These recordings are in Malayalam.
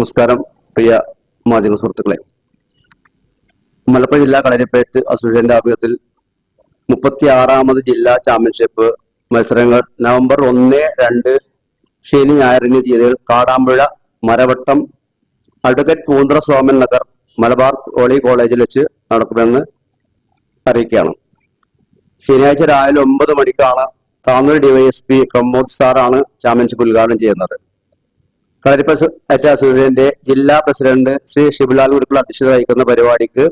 നമസ്കാരം പ്രിയ മാധ്യമ സുഹൃത്തുക്കളെ. മലപ്പുറം ജില്ലാ കളരിപ്പേറ്റ് അസോസിയേഷന്റെ ആഭിമുഖ്യത്തിൽ മുപ്പത്തി ആറാമത് ജില്ലാ ചാമ്പ്യൻഷിപ്പ് മത്സരങ്ങൾ നവംബർ ഒന്ന് രണ്ട് ശനി ഞായറിന് തീയതികൾ കാടാമ്പുഴ മരവട്ടം അഡ്വക്കേറ്റ് പൂന്തറ സോമൻ നഗർ മലബാർ ഹോളി കോളേജിൽ വെച്ച് നടക്കുമെന്ന് അറിയിക്കുകയാണ്. ശനിയാഴ്ച രാവിലെ ഒമ്പത് മണിക്കാണ് താന്നൂർ ഡിവൈഎസ്പി പ്രമോദ് സാറാണ് ചാമ്പ്യൻഷിപ്പ് ഉദ്ഘാടനം ചെയ്യുന്നത്. കളരിപ്പ അസോസിയേഷന്റെ ജില്ലാ പ്രസിഡന്റ് ശ്രീ ഷിബുലാൽ ഗുരുക്കൾ അധ്യക്ഷത വഹിക്കുന്ന പരിപാടിക്ക്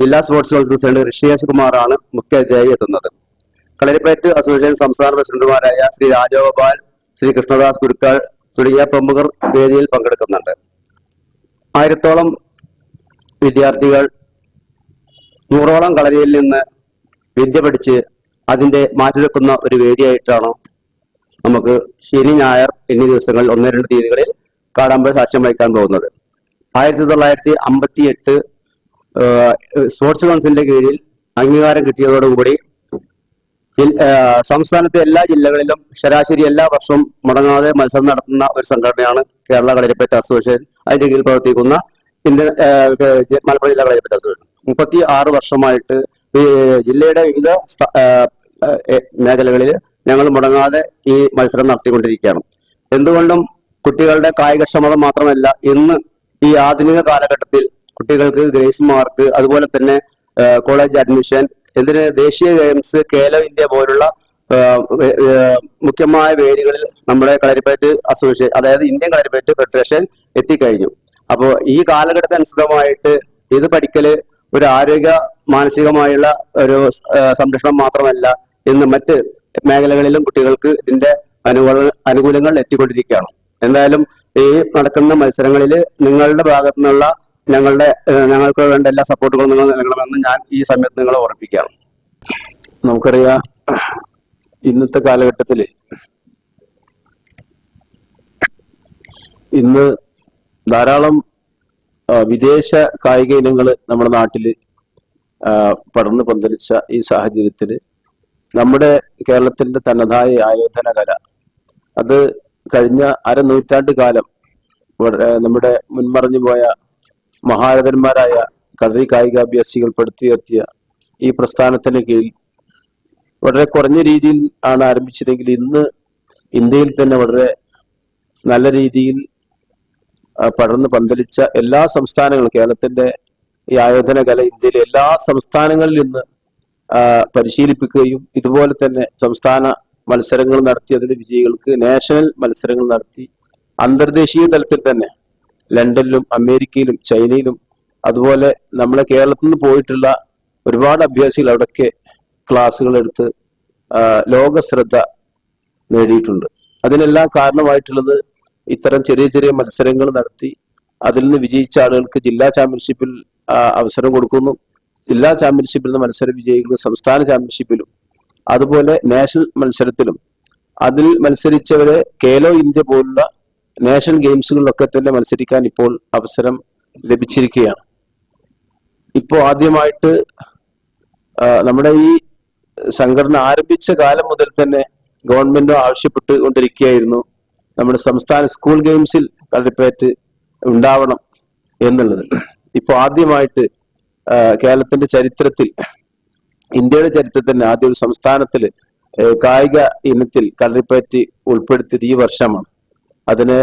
ജില്ലാ സ്പോർട്സ് കൗൺസിൽ പ്രസിഡന്റ് ഋഷിയേഷ് കുമാറാണ് മുഖ്യ അതിഥിയായി എത്തുന്നത്. കളരിപ്പയറ്റ് അസോസിയേഷൻ സംസ്ഥാന പ്രസിഡന്റുമാരായ ശ്രീ രാജഗോപാൽ ശ്രീ കൃഷ്ണദാസ് ഗുരുക്കൾ തുടങ്ങിയ പ്രമുഖർ വേദിയിൽ പങ്കെടുക്കുന്നുണ്ട്. ആയിരത്തോളം വിദ്യാർത്ഥികൾ നൂറോളം കളരിയിൽ നിന്ന് വിദ്യ പഠിച്ച് അതിന്റെ മാറ്റിവെക്കുന്ന ഒരു വേദിയായിട്ടാണ് നമുക്ക് ശനി ഞായർ എന്നീ ദിവസങ്ങളിൽ ഒന്ന് രണ്ട് തീയതികളിൽ കാടാമ്പ സാക്ഷ്യം വഹിക്കാൻ പോകുന്നത്. ആയിരത്തി തൊള്ളായിരത്തി അമ്പത്തി എട്ട് സ്പോർട്സ് കൗൺസിലിന്റെ കീഴിൽ അംഗീകാരം കിട്ടിയതോടുകൂടി സംസ്ഥാനത്തെ എല്ലാ ജില്ലകളിലും ശരാശരി എല്ലാ വർഷവും മുടങ്ങാതെ മത്സരം നടത്തുന്ന ഒരു സംഘടനയാണ് കേരള കളരിപ്പറ്റ അസോസിയേഷൻ. അതിന്റെ കീഴിൽ പ്രവർത്തിക്കുന്ന ജ- മലപ്പുറം ജില്ലാ കളരിപ്പറ്റ അസോസിയേഷൻ. മുപ്പത്തി ആറ് വർഷമായിട്ട് ജില്ലയുടെ വിവിധ മേഖലകളിൽ ഞങ്ങൾ മുടങ്ങാതെ ഈ മത്സരം നടത്തിക്കൊണ്ടിരിക്കുകയാണ്. എന്തുകൊണ്ടും കുട്ടികളുടെ കായികക്ഷമത മാത്രമല്ല ഇന്ന് ഈ ആധുനിക കാലഘട്ടത്തിൽ കുട്ടികൾക്ക് ഗ്രേസ് മാർക്ക് അതുപോലെ തന്നെ കോളേജ് അഡ്മിഷൻ എന്തിന് ദേശീയ ഗെയിംസ് കേലോ ഇന്ത്യ പോലുള്ള മുഖ്യമായ വേദികളിൽ നമ്മുടെ കളരിപ്പയറ്റ് അസോസിയേഷൻ അതായത് ഇന്ത്യൻ കളരിപ്പയറ്റ് ഫെഡറേഷൻ എത്തിക്കഴിഞ്ഞു. അപ്പോൾ ഈ കാലഘട്ടത്തിനനുസൃതമായിട്ട് ഇത് പഠിക്കൽ ഒരു ആരോഗ്യ മാനസികമായുള്ള ഒരു സംരക്ഷണം മാത്രമല്ല ഇന്ന് മറ്റ് മേഖലകളിലും കുട്ടികൾക്ക് ഇതിന്റെ അനുകൂല അനുകൂലങ്ങൾ എത്തിക്കൊണ്ടിരിക്കുകയാണ്. എന്തായാലും ഈ നടക്കുന്ന മത്സരങ്ങളിൽ നിങ്ങളുടെ ഭാഗത്തു നിന്നുള്ള ഞങ്ങളുടെ ഞങ്ങൾക്ക് വേണ്ട എല്ലാ സപ്പോർട്ടുകളും നിങ്ങൾ നൽകണമെന്ന് ഞാൻ ഈ സമയത്ത് നിങ്ങളെ ഓർമ്മിപ്പിക്കുകയാണ് നമുക്കറിയാം ഇന്നത്തെ കാലഘട്ടത്തിൽ ഇന്ന് ധാരാളം വിദേശ കായിക ഇനങ്ങൾ നമ്മുടെ നാട്ടിൽ പടർന്നു പന്തലിച്ച ഈ സാഹചര്യത്തിൽ നമ്മുടെ കേരളത്തിന്റെ തനതായ ആയോധന കല അത് കഴിഞ്ഞ അരനൂറ്റാണ്ട് കാലം നമ്മുടെ മുൻമറഞ്ഞു പോയ മഹാരഥന്മാരായ കളരി കായികാഭ്യാസികൾ പെടുത്തിയെത്തിയ ഈ പ്രസ്ഥാനത്തിന് കീഴിൽ വളരെ കുറഞ്ഞ രീതിയിൽ ആണ് ആരംഭിച്ചതെങ്കിൽ ഇന്ന് ഇന്ത്യയിൽ തന്നെ വളരെ നല്ല രീതിയിൽ പടർന്ന് പന്തലിച്ച എല്ലാ സംസ്ഥാനങ്ങളും കേരളത്തിന്റെ ഈ ആയോധന കല ഇന്ത്യയിലെ എല്ലാ സംസ്ഥാനങ്ങളിൽ നിന്ന് പരിശീലിപ്പിക്കുകയും ഇതുപോലെ തന്നെ സംസ്ഥാന മത്സരങ്ങൾ നടത്തി അതിന്റെ വിജയികൾക്ക് നാഷണൽ മത്സരങ്ങൾ നടത്തി അന്തർദേശീയ തലത്തിൽ തന്നെ ലണ്ടനിലും അമേരിക്കയിലും ചൈനയിലും അതുപോലെ നമ്മളെ കേരളത്തിൽ നിന്ന് പോയിട്ടുള്ള ഒരുപാട് അഭ്യാസികൾ അവിടെയൊക്കെ ക്ലാസ്സുകൾ എടുത്ത് ലോക ശ്രദ്ധ നേടിയിട്ടുണ്ട്. അതിനെല്ലാം കാരണമായിട്ടുള്ളത് ഇത്തരം ചെറിയ ചെറിയ മത്സരങ്ങൾ നടത്തി അതിൽ നിന്ന് വിജയിച്ച ആളുകൾക്ക് ജില്ലാ ചാമ്പ്യൻഷിപ്പിൽ അവസരം കൊടുക്കുന്നു. ജില്ലാ ചാമ്പ്യൻഷിപ്പിൽ മത്സര വിജയികൾക്ക് സംസ്ഥാന ചാമ്പ്യൻഷിപ്പിലും അതുപോലെ നാഷണൽ മത്സരത്തിലും. അതിൽ മത്സരിച്ചവരെ കേലോ ഇന്ത്യ പോലുള്ള നാഷണൽ ഗെയിംസുകളിലൊക്കെ തന്നെ മത്സരിക്കാൻ ഇപ്പോൾ അവസരം ലഭിച്ചിരിക്കുകയാണ്. ഇപ്പോൾ ആദ്യമായിട്ട് നമ്മുടെ ഈ സംഘടന ആരംഭിച്ച കാലം മുതൽ തന്നെ ഗവൺമെന്റ് ആവശ്യപ്പെട്ട് കൊണ്ടിരിക്കുകയായിരുന്നു. നമ്മുടെ സംസ്ഥാന സ്കൂൾ ഗെയിംസിൽ കളിപ്പേറ്റ് ഉണ്ടാവണം എന്നുള്ളത്. ഇപ്പോൾ ആദ്യമായിട്ട് കേരളത്തിന്റെ ചരിത്രത്തിൽ ഇന്ത്യയുടെ ചരിത്രത്തിൽ ആദ്യ ഒരു സംസ്ഥാനത്തിൽ കായിക ഇനത്തിൽ കളരിപ്പയറ്റ് ഉൾപ്പെടുത്തിയത് ഈ വർഷമാണ്. അതിന്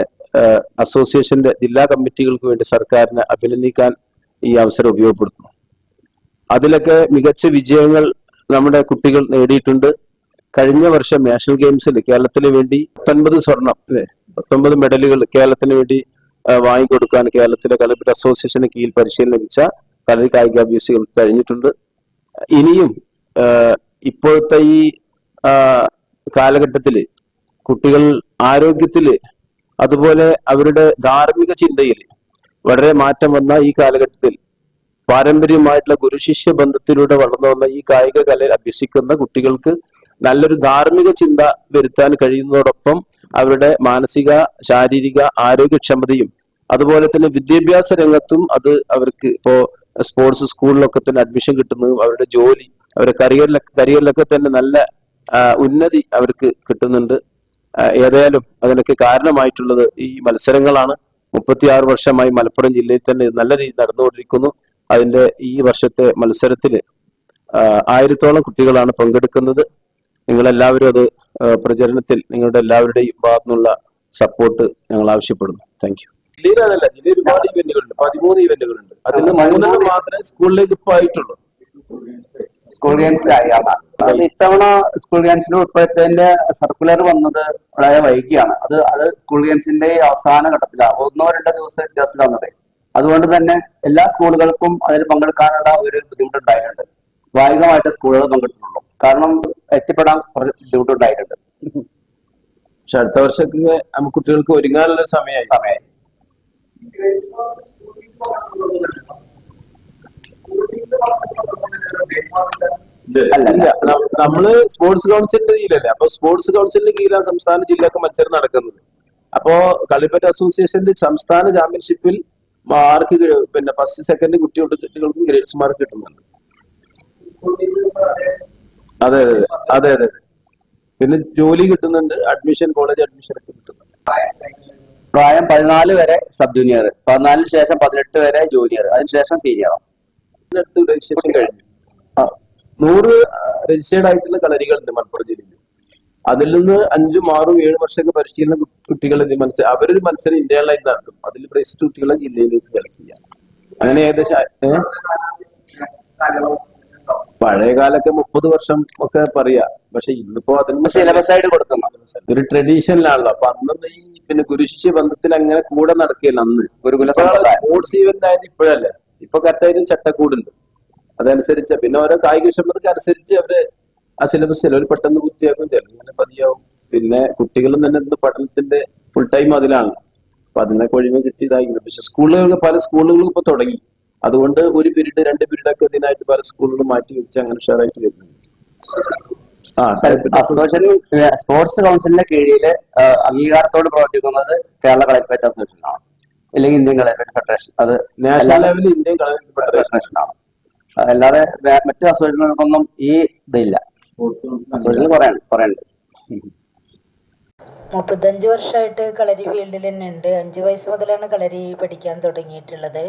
അസോസിയേഷന്റെ ജില്ലാ കമ്മിറ്റികൾക്ക് വേണ്ടി സർക്കാരിനെ അഭിനന്ദിക്കാൻ ഈ അവസരം ഉപയോഗപ്പെടുത്തുന്നു. അതിലൊക്കെ മികച്ച വിജയങ്ങൾ നമ്മുടെ കുട്ടികൾ നേടിയിട്ടുണ്ട്. കഴിഞ്ഞ വർഷം നാഷണൽ ഗെയിംസിൽ കേരളത്തിന് വേണ്ടി പത്തൊൻപത് സ്വർണം അല്ലെ? പത്തൊമ്പത് മെഡലുകൾ കേരളത്തിന് വേണ്ടി വാങ്ങിക്കൊടുക്കാൻ കേരളത്തിലെ കളരിപ്പയറ്റ് അസോസിയേഷന് കീഴിൽ പരിശീലനം ലഭിച്ച കളരി കായികാഭ്യാസികൾക്ക് കഴിഞ്ഞിട്ടുണ്ട്. ഇനിയും ഇപ്പോഴത്തെ ഈ കാലഘട്ടത്തിൽ കുട്ടികൾ ആരോഗ്യത്തിൽ അതുപോലെ അവരുടെ ധാർമ്മിക ചിന്തയിൽ വളരെ മാറ്റം വന്ന ഈ കാലഘട്ടത്തിൽ പാരമ്പര്യമായിട്ടുള്ള ഗുരുശിഷ്യ ബന്ധത്തിലൂടെ വളർന്നു വന്ന ഈ കായിക കലയിൽ അഭ്യസിക്കുന്ന കുട്ടികൾക്ക് നല്ലൊരു ധാർമ്മിക ചിന്ത വരുത്താൻ കഴിയുന്നതോടൊപ്പം അവരുടെ മാനസിക ശാരീരിക ആരോഗ്യക്ഷമതയും അതുപോലെ തന്നെ വിദ്യാഭ്യാസ രംഗത്തും അത് അവർക്ക് ഇപ്പോ സ്പോർട്സ് സ്കൂളിലൊക്കെ തന്നെ അഡ്മിഷൻ കിട്ടുന്നതും അവരുടെ ജോലി അവരുടെ കരിയറിലൊക്കെ കരിയറിലൊക്കെ തന്നെ നല്ല ഉന്നതി അവർക്ക് കിട്ടുന്നുണ്ട്. ഏതായാലും അതിനൊക്കെ കാരണമായിട്ടുള്ളത് ഈ മത്സരങ്ങളാണ്. മുപ്പത്തിയാറ് വർഷമായി മലപ്പുറം ജില്ലയിൽ തന്നെ നല്ല രീതിയിൽ നടന്നുകൊണ്ടിരിക്കുന്നു. അതിന്റെ ഈ വർഷത്തെ മത്സരത്തിൽ ആയിരത്തോളം കുട്ടികളാണ് പങ്കെടുക്കുന്നത്. നിങ്ങളെല്ലാവരും അത് പ്രചരണത്തിൽ നിങ്ങളുടെ എല്ലാവരുടെയും ഭാഗത്തുനിന്നുള്ള സപ്പോർട്ട് ഞങ്ങൾ ആവശ്യപ്പെടുന്നു. താങ്ക് ജില്ലയിൽ അതല്ല ജില്ലയിൽ ഒരുപാട് ഇവന്റുകളുണ്ട് പതിമൂന്ന് ഇവന്റുകൾ ഉണ്ട് അതിന് മൂന്നെണ്ണം മാത്രമേ സ്കൂളിലേക്ക് ഇപ്പൊ ആയിട്ടുള്ളൂ സ്കൂൾ ഗെയിംസിലായി അതാണ് ഇത്തവണ സ്കൂൾ ഗെയിംസിൽ ഉൾപ്പെടുത്തതിന്റെ സർക്കുലർ വന്നത് വളരെ വൈകിയാണ്. അത് അത് സ്കൂൾ ഗെയിംസിന്റെ അവസാന ഘട്ടത്തിലാണ്. ഒന്നോ രണ്ടോ ദിവസം വ്യത്യാസത്തിൽ വന്നത് അതുകൊണ്ട് തന്നെ എല്ലാ സ്കൂളുകൾക്കും അതിൽ പങ്കെടുക്കാനുള്ള ഒരു ബുദ്ധിമുട്ടുണ്ടായിട്ടുണ്ട്. ഭാഗികമായിട്ട് സ്കൂളുകൾ പങ്കെടുത്തിട്ടുള്ളൂ. കാരണം എത്തിപ്പെടാൻ കുറച്ച് ബുദ്ധിമുട്ടുണ്ടായിട്ടുണ്ട്. പക്ഷെ അടുത്ത വർഷത്തിന് നമുക്ക് കുട്ടികൾക്ക് ഒരുങ്ങാനുള്ള സമയമായി. സമയം അല്ല, ഇല്ല ന- നമ്മൾ സ്പോർട്സ് കൗൺസിലിന്റെ കീഴിലല്ലേ. അപ്പൊ സ്പോർട്സ് കൗൺസിലിന്റെ കീഴിലാണ് സംസ്ഥാന ജില്ലക്ക് മത്സരം നടക്കുന്നത്. അപ്പോ കളിപ്പറ്റ അസോസിയേഷന്റെ സംസ്ഥാന ചാമ്പ്യൻഷിപ്പിൽ മാർക്ക് പിന്നെ ഫസ്റ്റ് സെക്കൻഡ് കുട്ടി കുട്ടികൾക്കും ഗ്രേഡ്സ് മാർക്ക് കിട്ടുന്നുണ്ട്. അതെ അതെ അതെ അതെ അതെ. പിന്നെ ജോലി കിട്ടുന്നുണ്ട്. അഡ്മിഷൻ കോളേജ് അഡ്മിഷൻ ഒക്കെ കിട്ടുന്നുണ്ട്. പ്രായം പതിനാല് വരെ സബ് ജൂനിയർ പതിനാലിന് ശേഷം പതിനെട്ട് വരെ ജൂനിയർ അതിനുശേഷം സീനിയർ. രജിസ്ട്രേഷൻ കഴിഞ്ഞു? നൂറ് രജിസ്റ്റേർഡ് ആയിട്ടുള്ള കളരികൾ ഉണ്ട് മലപ്പുറം ജില്ലയിൽ. അതിൽ നിന്ന് അഞ്ചും ആറും ഏഴ് വർഷമൊക്കെ പരിശീലന കുട്ടികൾ മനസ്സിൽ അവരൊരു മത്സരം ഇന്ത്യയിലായി നടത്തും. അതിൽ പ്രൈസ് കുട്ടികളെ ജില്ലയിലേക്ക് സെലക്ട് ചെയ്യാം. അങ്ങനെ ഏകദേശം പഴയ കാലൊക്കെ മുപ്പത് വർഷം ഒക്കെ പറയാ. പക്ഷെ ഇന്നിപ്പോ അതിന് സിലബസ് ആയിട്ട് കൊടുക്കുന്നു. ഒരു ട്രഡീഷനിലാണല്ലോ അപ്പൊ അന്നൊന്നും ഈ പിന്നെ ഗുരുശിഷ്യ ബന്ധത്തിൽ അങ്ങനെ കൂടെ നടക്കില്ല അന്ന്. ഗുരുകുല സ്പോർട്സ് ഈവന്റ് ആയത് ഇപ്പോഴല്ല. ഇപ്പൊ കറക്റ്റായിട്ടും ചട്ടക്കൂടുണ്ട്. അതനുസരിച്ച് പിന്നെ ഓരോ കായിക ക്ഷമതക്ക് അനുസരിച്ച് അവർ ആ സിലബസ് ചിലവർ പെട്ടെന്ന് പൂർത്തിയാക്കും ചിലർ ഇങ്ങനെ പതിയാവും. പിന്നെ കുട്ടികളും തന്നെ ഇന്ന് പഠനത്തിന്റെ ഫുൾ ടൈം അതിലാണ്. അപ്പൊ അതിനൊക്കെ ഒഴിവ് കിട്ടിയതായിരുന്നു പക്ഷെ സ്കൂളുകൾ പല സ്കൂളുകളും ഇപ്പൊ തുടങ്ങി. അതുകൊണ്ട് ഒരു പീരീഡ് രണ്ട് പീരീഡ് ഒക്കെ ഇതിനായിട്ട് പല സ്കൂളുകളും മാറ്റി വെച്ച് അങ്ങനെ ഷെയറായിട്ട് വരുന്നുണ്ട്. ആ കൽപ്പറ്റ അസോസിയേഷൻ സ്പോർട്സ് കൗൺസിലിന്റെ കീഴിൽ അംഗീകാരത്തോട് പ്രവർത്തിക്കുന്നത് കേരള കളക്ടറേറ്റ് അസോസിയേഷൻ ആണ്. അല്ലെങ്കിൽ ഇന്ത്യൻ കളക്ടറേറ്റ് ഫെഡറേഷൻ അത് നാഷണൽ ലെവലിൽ ഇന്ത്യൻ കളക്ടറേറ്റ് ഫെഡറേഷൻ ആണ്. അല്ലാതെ മറ്റു അസോസിയേഷനുകൾക്കൊന്നും ഈ ഇതില്ല. അസോസിയേഷൻ മുപ്പത്തഞ്ച് വർഷമായിട്ട് കളരി ഫീൽഡിൽ തന്നെ ഉണ്ട്. അഞ്ച് വയസ്സ് മുതലാണ് കളരി പഠിക്കാൻ തുടങ്ങിയിട്ടുള്ളത്.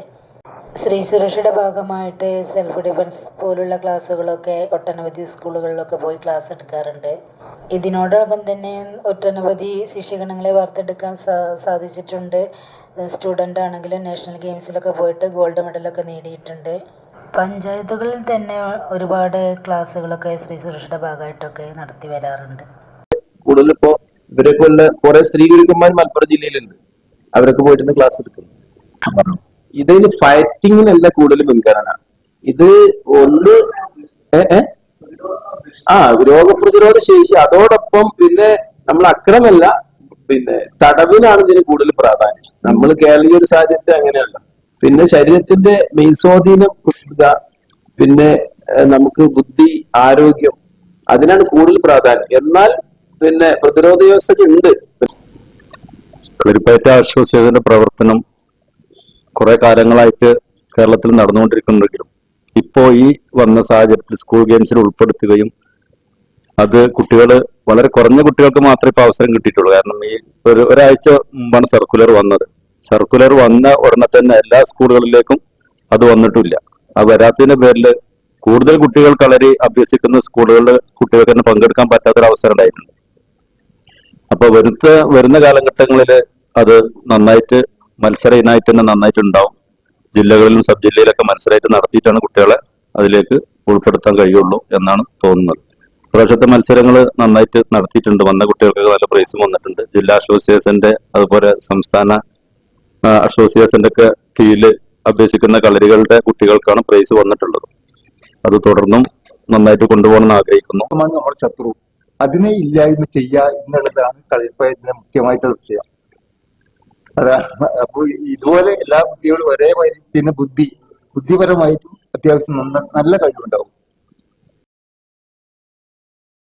സ്ത്രീ സുരക്ഷയുടെ ഭാഗമായിട്ട് സെൽഫ് ഡിഫൻസ് പോലുള്ള ക്ലാസ്സുകളൊക്കെ ഒട്ടനവധി സ്കൂളുകളിലൊക്കെ പോയി ക്ലാസ് എടുക്കാറുണ്ട്. ഇതിനോടകം തന്നെ ഒട്ടനവധി ശിഷ്യഗണങ്ങളെ വാർത്തെടുക്കാൻ സാധിച്ചിട്ടുണ്ട്. സ്റ്റുഡന്റ് ആണെങ്കിലും നാഷണൽ ഗെയിംസിലൊക്കെ പോയിട്ട് ഗോൾഡ് മെഡലൊക്കെ നേടിയിട്ടുണ്ട്. പഞ്ചായത്തുകളിൽ തന്നെ ഒരുപാട് ക്ലാസ്സുകളൊക്കെ സ്ത്രീ സുരക്ഷയുടെ ഭാഗമായിട്ടൊക്കെ നടത്തി വരാറുണ്ട്. കൂടുതൽ ഇപ്പോ ഇവരെ കൊല്ലം കുറെ സ്ത്രീ ഗുരുക്കന്മാർ മലപ്പുറം ജില്ലയിലുണ്ട്. അവരൊക്കെ പോയിട്ട് ക്ലാസ് എടുക്കുന്നു. ഇതിന് ഫൈറ്റിങ്ങിനല്ല കൂടുതൽ മുൻഗണന ഇത് ഒന്ന്? ആ രോഗപ്രതിരോധ ശേഷി. അതോടൊപ്പം പിന്നെ നമ്മൾ അക്രമല്ല പിന്നെ തടവിനാണ് ഇതിന് കൂടുതൽ പ്രാധാന്യം. നമ്മൾ കേരളീയ ഒരു സാഹചര്യത്തെ അങ്ങനെയല്ല. പിന്നെ ശരീരത്തിന്റെ മെയ്സ്വാധീനം കൊടുക്കുക പിന്നെ നമുക്ക് ബുദ്ധി ആരോഗ്യം അതിനാണ് കൂടുതൽ പ്രാധാന്യം. എന്നാൽ പിന്നെ പ്രതിരോധ വ്യവസ്ഥയ്ക്ക് ഉണ്ട്. കളരിപ്പയറ്റ അസോസിയേഷന്റെ പ്രവർത്തനം കുറെ കാലങ്ങളായിട്ട് കേരളത്തിൽ നടന്നുകൊണ്ടിരിക്കുന്നുണ്ടെങ്കിലും ഇപ്പോ ഈ വന്ന സാഹചര്യത്തിൽ സ്കൂൾ ഗെയിംസിൽ ഉൾപ്പെടുത്തുകയും അത് കുട്ടികൾ വളരെ കുറഞ്ഞ കുട്ടികൾക്ക് മാത്രമേ ഇപ്പോൾ അവസരം കിട്ടിയിട്ടുള്ളൂ. കാരണം ഈ ഒരു ഒരാഴ്ച മുമ്പാണ് സർക്കുലർ വന്നത്. സർക്കുലർ വന്ന ഉടനെ തന്നെ എല്ലാ സ്കൂളുകളിലേക്കും അത് വന്നിട്ടില്ല. ആ വരാത്തതിന്റെ പേരിൽ കൂടുതൽ കുട്ടികൾ കളരി അഭ്യസിക്കുന്ന സ്കൂളുകളിൽ കുട്ടികൾക്ക് തന്നെ പങ്കെടുക്കാൻ പറ്റാത്തൊരവസരം ഉണ്ടായിട്ടുണ്ട്. അപ്പൊ വരുത്ത വരുന്ന കാലഘട്ടങ്ങളിൽ അത് നന്നായിട്ട് മത്സര ഇനായിട്ട് തന്നെ നന്നായിട്ടുണ്ടാവും. ജില്ലകളിലും സബ് ജില്ലയിലൊക്കെ മത്സരമായിട്ട് നടത്തിയിട്ടാണ് കുട്ടികളെ അതിലേക്ക് ഉൾപ്പെടുത്താൻ കഴിയുള്ളൂ എന്നാണ് തോന്നുന്നത്. പ്രാവശ്യത്തെ മത്സരങ്ങൾ നന്നായിട്ട് നടത്തിയിട്ടുണ്ട്. വന്ന കുട്ടികൾക്കൊക്കെ നല്ല പ്രൈസും വന്നിട്ടുണ്ട്. ജില്ലാ അസോസിയേഷന്റെ അതുപോലെ സംസ്ഥാന അസോസിയേഷന്റെ ഒക്കെ കീഴിൽ അഭ്യസിക്കുന്ന കളരികളുടെ കുട്ടികൾക്കാണ് പ്രൈസ് വന്നിട്ടുള്ളത്. അത് തുടർന്നും നന്നായിട്ട് കൊണ്ടുപോകണമെന്ന് ആഗ്രഹിക്കുന്നു. നമ്മുടെ ശത്രു അതിനെ ഇല്ലായ്മ ചെയ്യുക എന്നുള്ളതാണ് കളിപ്പയറ്റിന്റെ മുഖ്യമായിട്ടുള്ള വിഷയം. അതാണ് അപ്പോൾ ഇതുപോലെ എല്ലാ കുട്ടികളും ഒരേ പിന്നെ ബുദ്ധി ബുദ്ധിപരമായിട്ടും അത്യാവശ്യം നല്ല കഴിവുണ്ടാവും.